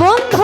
বন্ধুর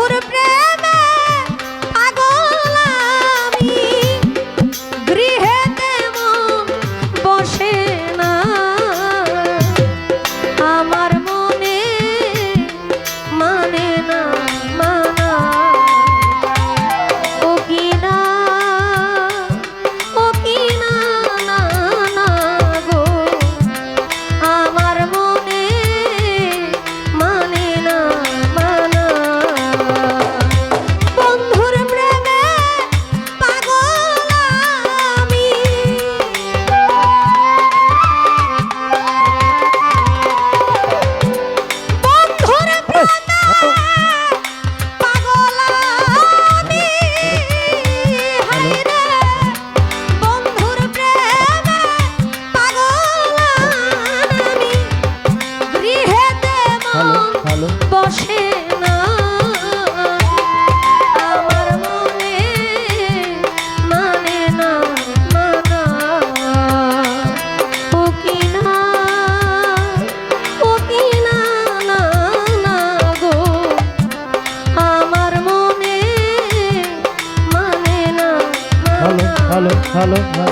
মনে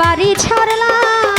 বাড়ি ছাড়লাম।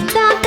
thought.